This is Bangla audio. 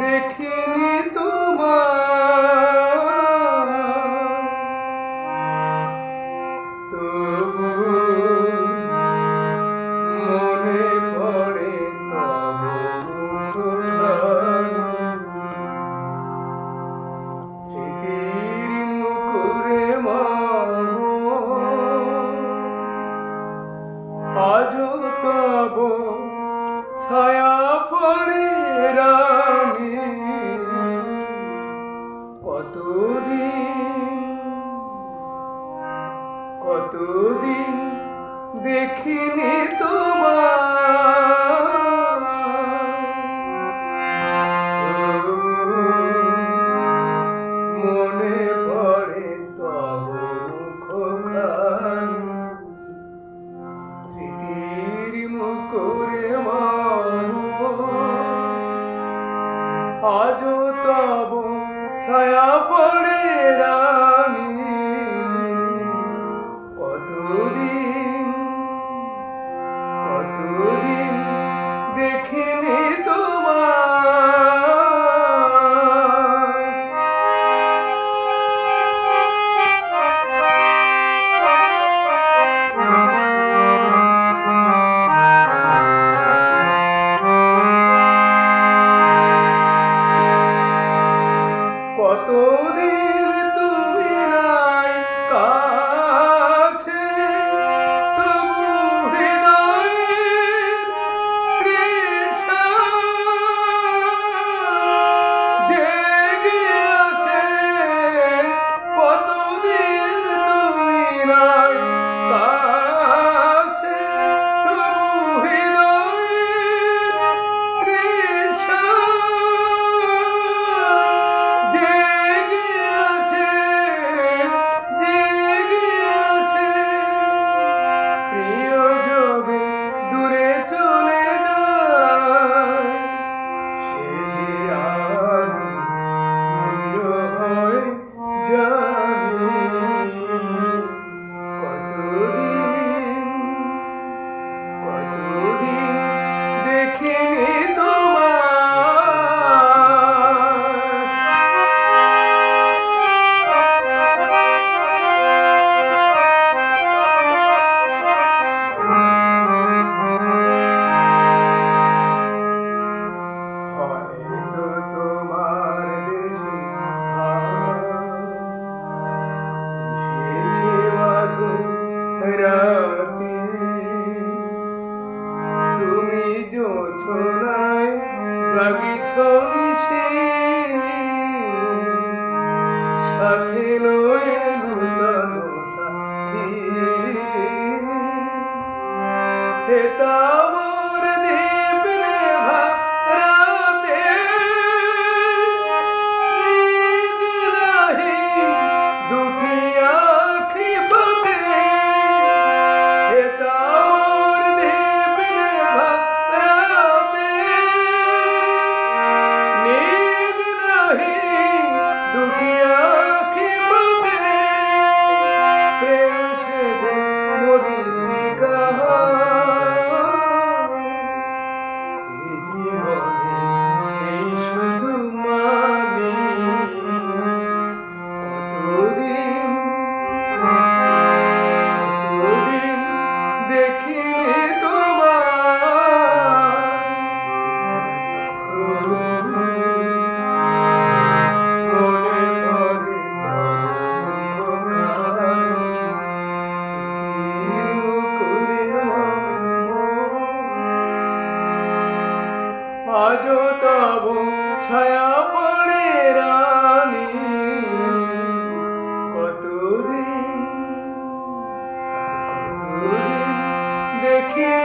দেখিনি তো পরে কতদিন কতদিন তোমার মনে পড়ে স্মৃতির মুখরে মা আজ তব ছায়া পড়ে wabarakatuh. মিশে সাথে লয়ে নূতন সাথী। আজ তব ছায়া পড়ে রানী। কতদিন কতদিন দেখি